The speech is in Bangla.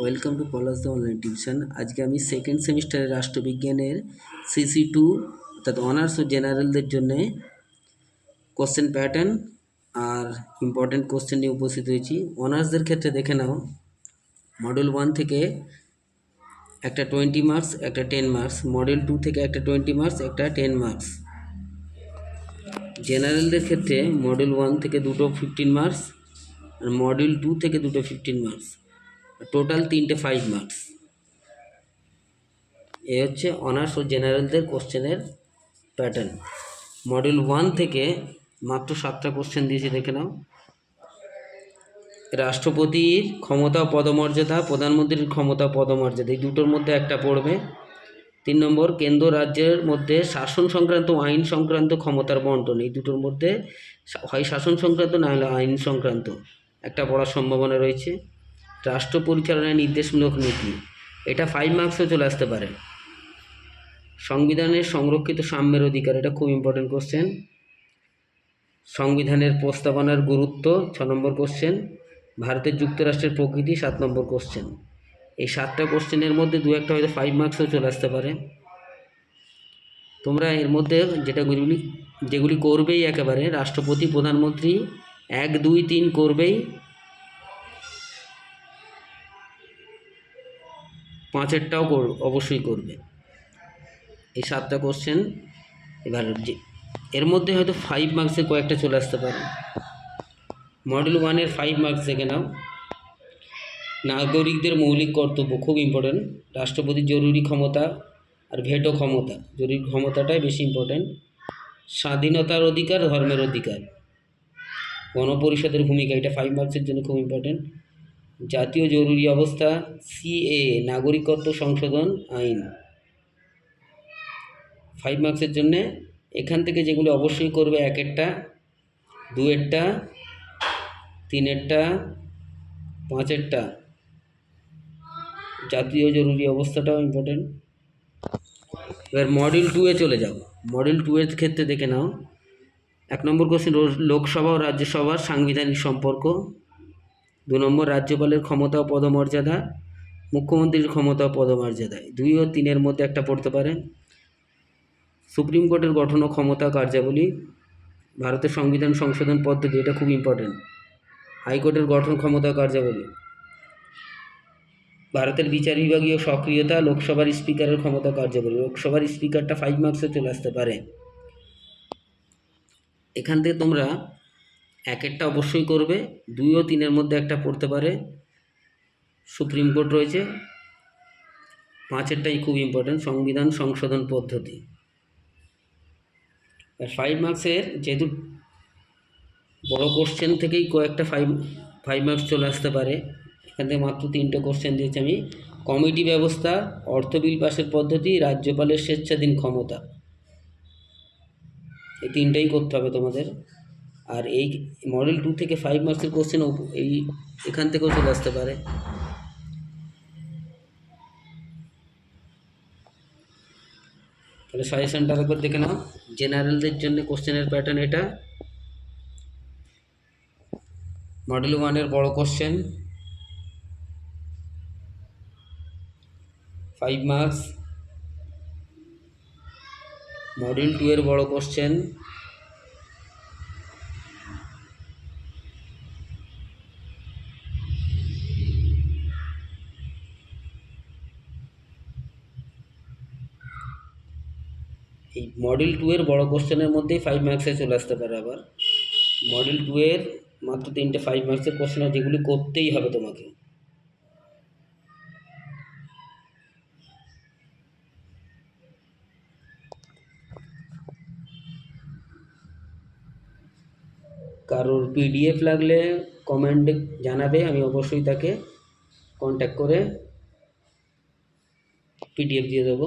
Welcome to Palash the online tuition আজকে আমি সেকেন্ড সেমিস্টারের রাষ্ট্রবিজ্ঞানের সিসি টু অর্থাৎ অনার্স ও জেনারেলদের জন্যে কোশ্চেন প্যাটার্ন আর ইম্পর্টেন্ট কোশ্চেন নিয়ে উপস্থিত হয়েছি। অনার্সদের ক্ষেত্রে দেখে নাও। মডেল ওয়ান থেকে একটা টোয়েন্টি মার্কস একটা টেন মার্কস মডেল টু থেকে একটা টোয়েন্টি মার্কস একটা টেন মার্কস জেনারেলদের ক্ষেত্রে মডেল ওয়ান থেকে দুটো ফিফটিন মার্কস আর মডেল টু থেকে দুটো ফিফটিন মার্কস টোটাল তিনটে ফাইভ মার্কস এ হচ্ছে অনার্স ও জেনারেলদের কোশ্চেনের প্যাটার্ন মডেল ওয়ান থেকে মাত্র সাতটা কোশ্চেন দিয়েছি, দেখে নাও। রাষ্ট্রপতির ক্ষমতা পদমর্যাদা, প্রধানমন্ত্রীর ক্ষমতা পদমর্যাদা, এই দুটোর মধ্যে একটা পড়বে। তিন নম্বর, কেন্দ্র রাজ্যের মধ্যে শাসন সংক্রান্ত আইন সংক্রান্ত ক্ষমতার বন্টন, এই দুটোর মধ্যে হয় শাসন সংক্রান্ত না হলে আইন সংক্রান্ত। একটা পড়ার সম্ভাবনা রয়েছে। রাষ্ট্র পরিচালনায় নির্দেশমূলক নীতি। এটা ফাইভ মার্কসও চলে আসতে পারে। সংবিধানের সংরক্ষিত সাম্যের অধিকার, এটা খুব ইম্পর্টেন্ট কোশ্চেন সংবিধানের প্রস্তাবনার গুরুত্ব, ছ নম্বর কোশ্চেন ভারতের যুক্তরাষ্ট্রের প্রকৃতি, সাত নম্বর কোশ্চেন এই সাতটা কোশ্চেনের মধ্যে দু একটা হয়তো ফাইভ মার্কসও চলে আসতে পারে। তোমরা এর মধ্যে যেটাগুলি যেগুলি করবেই একেবারে, রাষ্ট্রপতি, প্রধানমন্ত্রী, এক, দুই, তিন করবেই। পাঁচেরটাও কর, অবশ্যই করবে। এই সাতটা কোশ্চেন এবার এর মধ্যে হয়তো ফাইভ মার্কসে কয়েকটা চলে আসতে পারে। মডেল ওয়ানের ফাইভ মার্কস দেখে নাও। নাগরিকদের মৌলিক কর্তব্য খুব ইম্পর্টেন্ট রাষ্ট্রপতির জরুরি ক্ষমতা আর ভেটো ক্ষমতা। জরুরি ক্ষমতাটাই বেশি ইম্পর্টেন্ট স্বাধীনতার অধিকার, ধর্মের অধিকার। গণপরিষদের ভূমিকা, এটা ফাইভ মার্কসের জন্য খুব ইম্পর্টেন্ট জাতীয় জরুরি অবস্থা সিএ নাগরিকত্ব সংশোধন আইন। ফাইভ মার্কসের জন্যে এখান থেকে যেগুলো অবশ্যই করবে এক একেরটা দুয়েরটা তিনেরটা পাঁচেরটা জাতীয় জরুরি অবস্থাটাও ইম্পর্টেন্ট এবার মডেল টুয়ে চলে যাও। মডেল টু এর ক্ষেত্রে দেখে নাও। এক নম্বর কোশ্চেন লোকসভা ও রাজ্যসভার সাংবিধানিক সম্পর্ক। দু নম্বর রাজ্যপালের ক্ষমতা ও পদমর্যাদা, মুখ্যমন্ত্রীর ক্ষমতা ও পদমর্যাদায় দুই ও তিনের মধ্যে একটা পড়তে পারে। সুপ্রিম কোর্টের গঠন ও ক্ষমতা কার্যাবলী, ভারতের সংবিধান সংশোধন পদ্ধতি, এটা খুব ইম্পর্টেন্ট হাইকোর্টের গঠন, ক্ষমতা কার্যাবলী। ভারতের বিচার বিভাগীয় সক্রিয়তা, লোকসভার স্পিকারের ক্ষমতা কার্যাবলী। লোকসভার স্পিকারটা ফাইভ মার্কসে চলে আসতে পারে। এখান থেকে তোমরা এক একটা অবশ্যই করবে দুই ও তিনের মধ্যে একটা পড়তে পারে। সুপ্রিম কোর্ট রয়েছে। পাঁচেরটাই খুব ইম্পর্টেন্ট সংবিধান সংশোধন পদ্ধতি। আর ফাইভ মার্কসের যেহেতু বড় কোশ্চেন থেকেই কয়েকটা ফাইভ ফাইভ মার্কস চলে আসতে পারে, এখান থেকে মাত্র তিনটে কোশ্চেন দিয়েছি আমি। কমিটি ব্যবস্থা, অর্থ বিল পাশের পদ্ধতি, রাজ্যপালের স্বেচ্ছাধীন ক্ষমতা। এই তিনটেই করতে হবে তোমাদের। আর এই মডেল টু থেকে ফাইভ মার্কসের কোশ্চেন এই এখান থেকেও চলে আসতে পারে। তাহলে সাজেশনটা একবার দেখে নাও। জেনারেলদের জন্য কোশ্চেনের প্যাটার্ন এটা। মডেল ওয়ানের বড় question five marks model two এর বড় কোশ্চেন এই মডেল টু এর বড় কোশ্চেনের মধ্যেই ফাইভ মার্কসে চলে আসতে পারে আবার। মডেল টু এর মাত্র তিনটে ফাইভ মার্কসের কোশ্চেন যেগুলি করতেই হবে তোমাকে। কারোর পিডিএফ লাগলে কমেন্টে জানাবে, আমি অবশ্যই তাকে কন্ট্যাক্ট করে পিডিএফ দিয়ে দেবো।